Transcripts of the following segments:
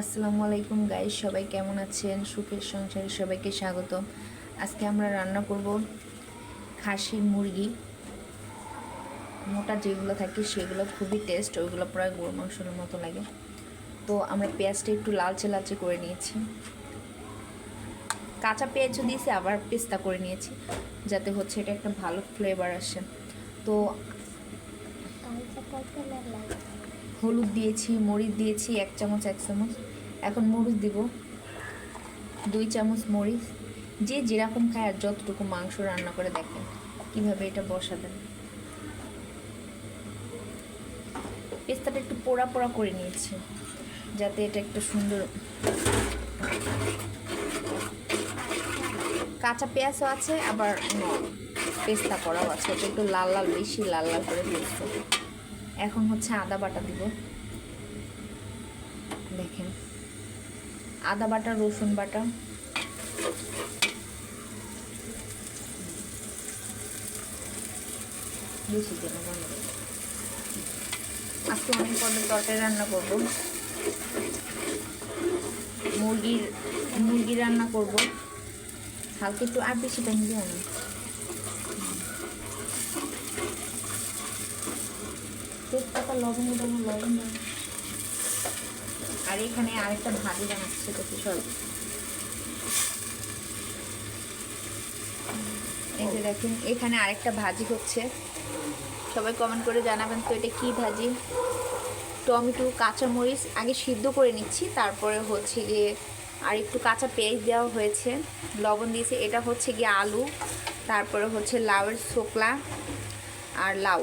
আসসালামু আলাইকুম গাইস সবাই কেমন আছেন? সুখের সংসারে সবাইকে স্বাগত আজকে আমরা রান্না করব খাসির মুরগি। মোটা যেগুলো থাকে সেগুলো খুবই টেস্ট ওইগুলো প্রায় গরু মাংসের মতো লাগে। তো আমরা পেঁয়াজটা একটু লালচে লালচে করে নিয়েছি। কাঁচা পেঁয়াজও দিয়েছি, আবার পেস্তা করে নিয়েছি, যাতে হচ্ছে এটা একটা ভালো ফ্লেভার আসে। তো হলুদ দিয়েছি, মরিচ দিয়েছি, এক চামচ এক চামচ। এখন মরিচ দিব। দুই চামচ মরিচ। যে যেরকম খায় আর যতটুকু মাংস রান্না করে দেখেন কীভাবে এটা বসাবেন। পেস্তাটা একটু পোড়া পোড়া করে নিয়েছি, যাতে এটা একটু সুন্দর। কাঁচা পেঁয়াজও আছে, আবার পেস্তা করাও আছে। একটু লাল লাল, বেশি লাল লাল করে দিয়েছে এখন হচ্ছে আদা বাটা দিব। দেখেন। আদা বাটা, রসুন বাটা। আজকে অনেক পদের তরকারি রান্না করব। মুরগির, মুরগি রান্না করব। হালকা একটু আর বেশি টাইম দিয়ে আমি লবঙ্গ দেবো লবণ আর এখানে আরেকটা ভাজি বানাচ্ছে দেখি সব? এই যে দেখেন, এখানে আরেকটা ভাজি হচ্ছে। সবাই কমেন্ট করে জানাবেন তো এটা কি ভাজি? টমেটো, কাঁচামরিচ, আগে সিদ্ধ করে নিচ্ছি, তারপরে হচ্ছে গিয়ে আর একটু কাঁচা পেঁয়াজ দেওয়া হয়েছে, লবণ দিয়েছে। এটা হচ্ছে গিয়ে আলু, তারপরে হচ্ছে লাউয়ের শোকলা আর লাউ।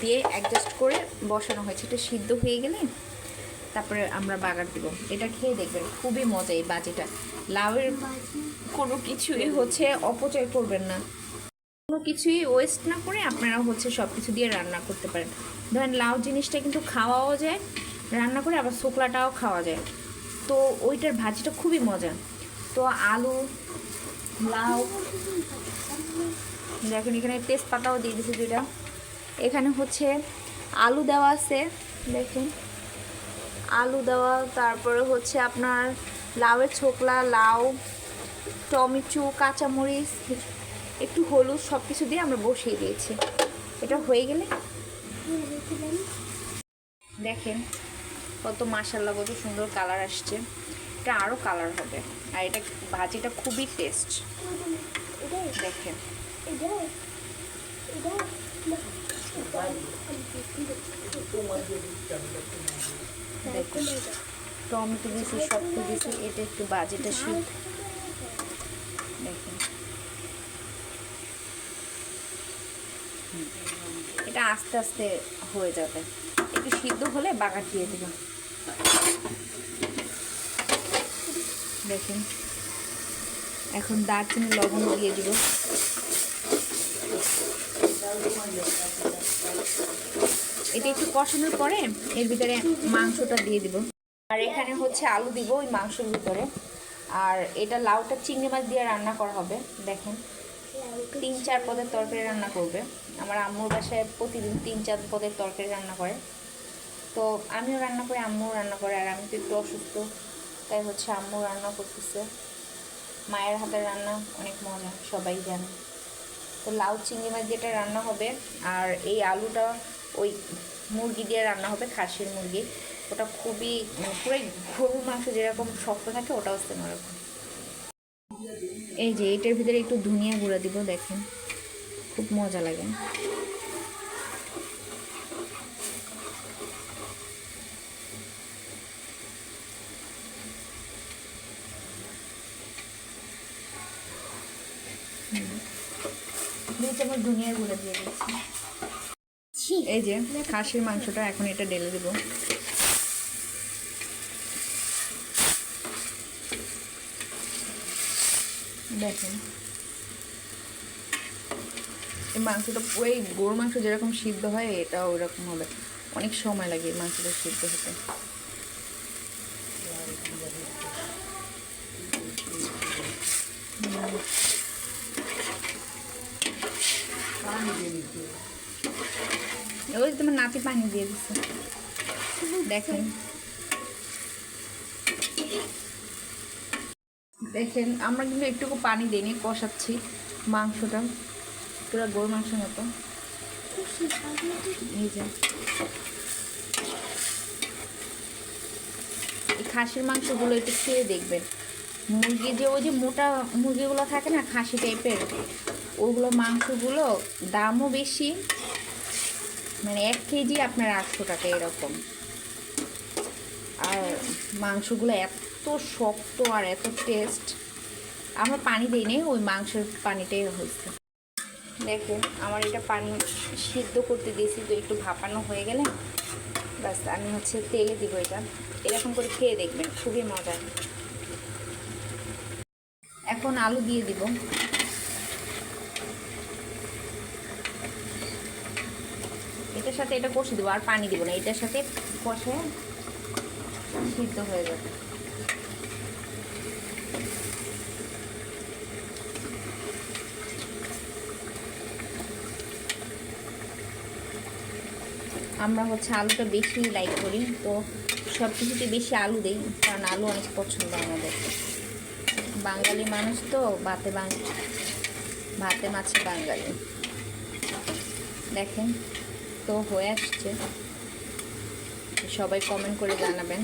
দিয়ে অ্যাডজাস্ট করে বসানো হয়েছে। এটা সিদ্ধ হয়ে গেলে তারপরে আমরা বাগার দিব। এটা খেয়ে দেখবেন, খুবই মজা এই বাজিটা। লাউয়ের কোনো কিছুই হচ্ছে অপচয় করবেন না। কোনো কিছুই ওয়েস্ট না করে আপনারা হচ্ছে সব কিছু দিয়ে রান্না করতে পারেন। ধরেন লাউ জিনিসটা কিন্তু খাওয়াও যায়, রান্না করে আবার শুকলাটাও খাওয়া যায়। তো ওইটার ভাজিটা খুবই মজা। তো আলু, লাউ, দেখুন এখানে তেজপাতাও দিয়ে দিয়েছি দুইটা। এখানে হচ্ছে আলু দেওয়া আছে, দেখুন। আলু দেওয়া, তারপরে হচ্ছে আপনার লাউয়ের ছোকলা, লাউ, টমেটো, কাঁচামরিচ, একটু হলুদ সব কিছু দিয়ে আমরা বসিয়ে দিয়েছি। এটা হয়ে গেলে দেখেন কত মাসাল্লা কত সুন্দর কালার আসছে। এটা আরও কালার হবে, আর এটা ভাজিটা খুবই টেস্ট। দেখেন। টমেটো দিয়েছি সব কিছু দিয়েছি এটা একটু বাজেটা শীত। দেখুন। এটা আস্তে আস্তে হয়ে যাবে। একটু সিদ্ধ হলে বাগার দিয়ে দেব। দেখুন। এখন দারচিনি, লবণ দিয়ে দিব। এটা একটু কষানোর পরে এর ভিতরে মাংসটা দিয়ে দিব। আর এখানে হচ্ছে আলু দিব ওই মাংসের ভিতরে। আর এটা লাউটা চিংড়ি মাছ দিয়ে রান্না করা হবে, দেখেন। তিন চার পদের তরকারি রান্না করবে। আমার আম্মুর বাসায় প্রতিদিন তিন চার পদের তরকারি রান্না করে। তো আমিও রান্না করি, আম্মুও রান্না করে, আর আমি তো একটু অসুস্থ, তাই হচ্ছে আম্মু রান্না করতেছে। মায়ের হাতের রান্না অনেক মজা, সবাই জানে। তো লাউ চিংড়ি মাছ যেটা রান্না হবে আর এই আলুটা ওই মুরগি দিয়ে রান্না হবে, খাসির মুরগি। ওটা খুবই মানে পুরো গরুর মাংস যেরকম শক্ত থাকে, ওটাও সেম ওরকম। এই যে এইটার ভিতরে একটু ধনিয়া গুঁড়া দিব, দেখেন। খুব মজা লাগে দুই চামচ ধনিয়ার গুঁড়া দিয়ে দিচ্ছি। এই যে খাসির মাংসটা এখন এটা ঢেলে দেবো। দেখেন। এই মাংসটা ওই গরুর মাংস যেরকম সিদ্ধ হয় এটা ওইরকম হবে। অনেক সময় লাগে মাংসটা সিদ্ধ হতে। ওই পানি দিয়ে দিচ্ছে দেখেন। দেখেন, আমরা কিন্তু একটুকু পানি দিইনি কষাচ্ছি মাংসটা। পুরো গরু মাংসের মতো। এই খাসির মাংসগুলো একটু খেয়ে দেখবেন। মুরগি যে ওই যে মোটা মুরগিগুলো থাকে না, খাসি টাইপের ওগুলো মাংসগুলো দামও বেশি মানে এক কেজি আপনার আটশো টাকা এরকম। আর মাংসগুলো এত শক্ত আর এত টেস্ট আমরা পানি দিই ওই মাংসের পানিটাই হয়েছে। দেখুন আমার এটা পানি সিদ্ধ করতে দিয়েছি, তো একটু ভাপানো হয়ে গেলে ব্যাস, আমি হচ্ছে তেলে দিব এটা। এরকম করে খেয়ে দেখবেন, খুবই মজার। এখন আলু দিয়ে দিব এটার সাথে এটা কষে দেবো আর পানি দিব না, এটার সাথে কষে সিদ্ধ হয়ে যাবে। আমরা হচ্ছে আলুটা বেশি লাইক করি, তো সব কিছুতে বেশি আলু দিই, কারণ আলু অনেক পছন্দ আমাদের। বাঙালি মানুষ তো, ভাতে ভাতে মাছে বাঙালি। দেখেন। তো হয়ে আসছে। সবাই কমেন্ট করে জানাবেন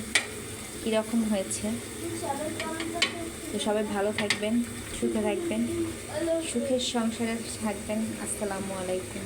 কীরকম হয়েছে। তো সবাই ভালো থাকবেন, সুখে থাকবেন, সুখের সংসারে থাকবেন। আসসালামু আলাইকুম।